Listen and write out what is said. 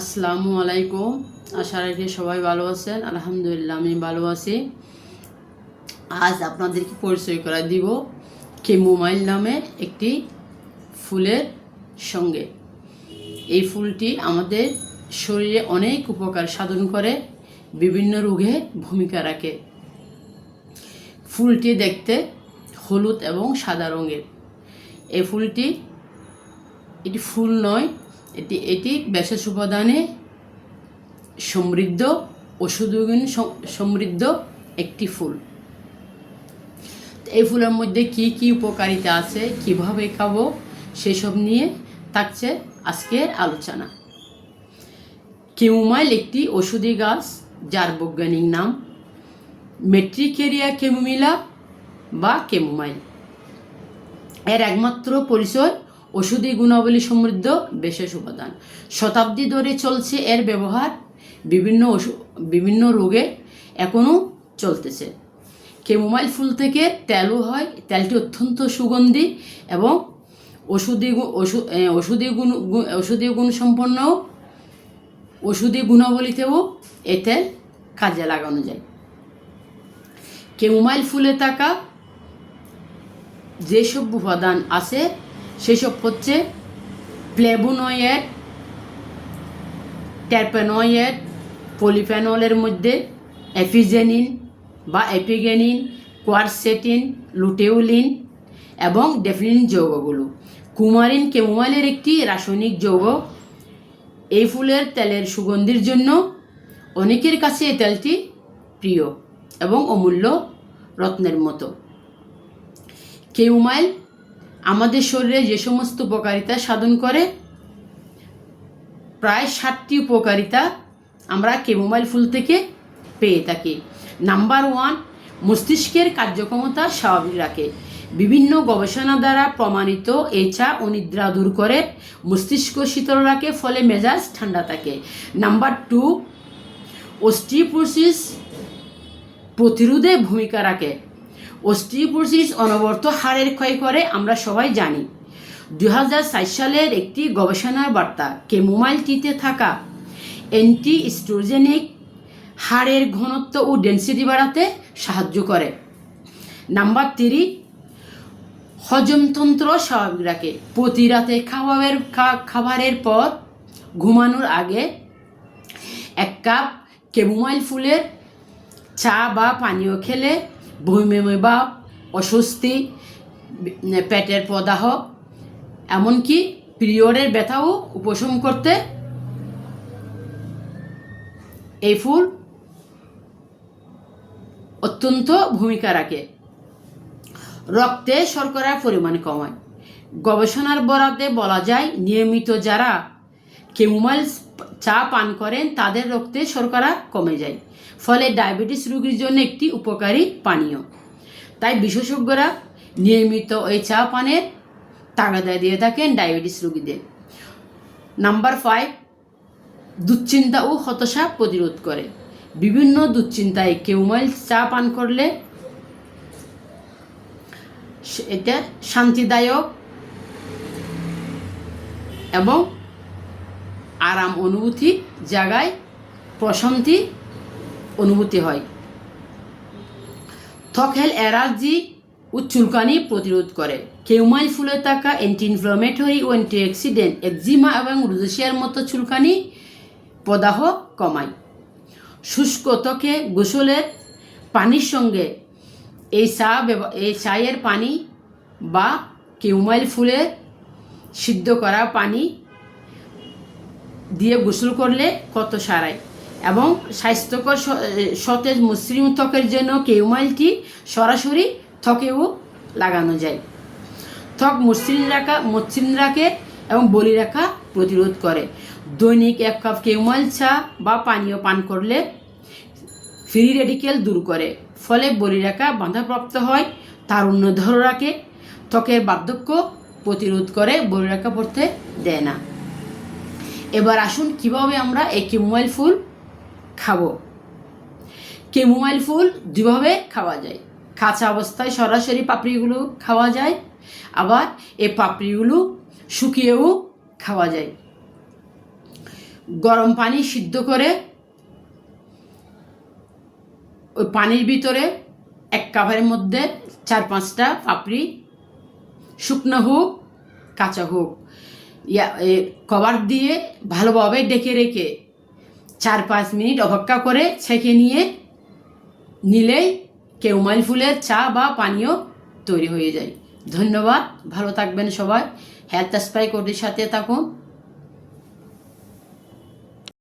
আসসালামু আলাইকুম। আশা রাখি সবাই ভালো আছেন। আলহামদুলিল্লাহ, আমি ভালো আছি। আজ আপনাদেরকে পরিচয় করা দিব কে মোবাইল নামে একটি ফুলের সঙ্গে। এই ফুলটি আমাদের শরীরে অনেক উপকার সাধন করে, বিভিন্ন রোগে ভূমিকা রাখে। ফুলটি দেখতে হলুদ এবং সাদা রঙের। এই ফুলটি, এটি ফুল নয় এটি এটি বিশেষ উপাদানে সমৃদ্ধ, ওষুধগুণ সমৃদ্ধ একটি ফুল। এই ফুলের মধ্যে কি কি উপকারিতা আছে, কীভাবে খাব, সেসব নিয়ে থাকছে আজকের আলোচনা। কেউমাইল একটি ওষুধি গাছ, যার বৈজ্ঞানিক নাম মেট্রিকেরিয়া কেমুমিলা বা কেমুমাইল এর একমাত্র পরিচয় ওষুধি গুণাবলী সমৃদ্ধ বিশেষ উপাদান। শতাব্দী ধরে চলছে এর ব্যবহার। বিভিন্ন বিভিন্ন রোগে এখনও চলতেছে। কেমোমাইল ফুল থেকে তেলও হয়। তেলটি অত্যন্ত সুগন্ধি এবং ওষুধি ওষুধি গুণ ওষুধি গুণ সম্পন্ন ওষুধি গুণাবলীতেও এ তেল কাজে লাগানো যায়। কেমোমাইল ফুলে থাকা যেসব উপাদান আছে সেসব হচ্ছে প্লেবোনয়েড, ট্যারপেনয়েড, পলিফেনলের মধ্যে এফিজেনিন বা এপিগেনিন, কোয়ারসেটিন, লুটেউলিন এবং ডেফিনিন যৌগগুলো। কুমারিন কেমোমাইলের একটি রাসায়নিক যৌগ। এই ফুলের তেলের সুগন্ধির জন্য অনেকের কাছে এই তেলটি প্রিয় এবং অমূল্য রত্নের মতো। কেউমাইল আমাদের শরীরে যে সমস্ত উপকারিতা সাধন করে, প্রায় ষাটটি উপকারিতা আমরা কেমোমাইল ফুল থেকে পেয়ে থাকি। নাম্বার ওয়ান মস্তিষ্কের কার্যক্ষমতা স্বাভাবিক রাখে। বিভিন্ন গবেষণা দ্বারা প্রমাণিত এই চা অনিদ্রা দূর করে, মস্তিষ্ক শীতল রাখে, ফলে মেজাজ ঠান্ডা থাকে। নাম্বার টু অস্টিওপোরোসিস প্রতিরোধে ভূমিকা রাখে। অস্টিওপোরোসিস অনবরত হাড়ের ক্ষয় করে আমরা সবাই জানি। দু হাজার সাত সালের একটি গবেষণার বার্তা, কেমোমাইল টিতে থাকা অ্যান্টি স্ট্রোজেনিক হাড়ের ঘনত্ব ও ডেন্সিটি বাড়াতে সাহায্য করে। নাম্বার থ্রি হজমতন্ত্র স্বাভাবিক রাখে। প্রতি রাতে খাবারের খাবারের পর ঘুমানোর আগে এক কাপ কেমোমাইল ফুলের চা বা পানীয় খেলে বমি বা অস্বস্তি পেটের প্রদাহ, এমনকি পিরিয়ডের ব্যথাও উপশম করতে এই ফুল অত্যন্ত ভূমিকা রাখে। রক্তে শর্করার পরিমাণ কমায়। গবেষণার বরাতে বলা যায়, নিয়মিত যারা কেমোমাইল চা পান করেন, তাদের রক্তে শর্করা কমে যায়। ফলে ডায়াবেটিস রোগীর জন্য একটি উপকারী পানীয়। তাই বিশেষজ্ঞরা নিয়মিত এই চা পানের তাগাদা দিয়ে থাকেন ডায়াবেটিস রোগীদের। নাম্বার ফাইভ, দুশ্চিন্তা ও হতাশা প্রতিরোধ করে। বিভিন্ন দুশ্চিন্তায় কেউমাইল চা পান করলে এটা শান্তিদায়ক এবং আরাম অনুভূতি জায়গায় প্রশান্তি অনুভূতি হয়। ত্বকের অ্যালার্জি ও চুলকানি প্রতিরোধ করে। কেউমাইল ফুলে থাকা অ্যান্টি ইনফ্লামেটরি ও অ্যান্টিঅক্সিডেন্ট একজিমা এবং রুজেশিয়ার মতো চুলকানি প্রদাহ কমায়। শুষ্ক ত্বকে গোসলের পানির সঙ্গে এই চা এই চায়ের পানি বা কেউমাইল ফুলের সিদ্ধ করা পানি দিয়ে গোসল করলে কত সারায় এবং স্বাস্থ্যকর সতেজ মসৃণ ত্বকের জন্য কেউমাইলটি সরাসরি ত্বকেও লাগানো যায়। ত্বক মসৃণ রাখা, মসৃণ রাখে এবং বলি রাখা প্রতিরোধ করে। দৈনিক এক কাপ কেউমাইল চা বা পানীয় পান করলে ফ্রি রেডিকেল দূর করে। ফলে বলিরেখা বাধাপ্রাপ্ত হয়, তারুণ্য ধরে রাখে। ত্বকের বার্ধক্য প্রতিরোধ করে বলিরেখা পড়তে দেয় না। এবার আসুন কীভাবে আমরা এই কেমোমাইল ফুল খাব। কেমোমাইল ফুল দুভাবে খাওয়া যায়। কাঁচা অবস্থায় সরাসরি পাপড়িগুলো খাওয়া যায়, আবার এই পাপড়িগুলো শুকিয়েও খাওয়া যায়। গরম পানি সিদ্ধ করে ওই পানির ভিতরে এক কাভারের মধ্যে চার পাঁচটা পাপড়ি, শুকনো হোক, কাঁচা হোক ইয়া কভার দিয়ে ভালোভাবে ডেকে রেখে চার পাঁচ মিনিট অপেক্ষা করে ছেঁকে নিয়ে নিলেই কেউমাইল ফুলের চা বা পানীয় তৈরি হয়ে যায়। ধন্যবাদ, ভালো থাকবেন সবাই। হেলথ স্পাই কোডের সাথে থাকুন।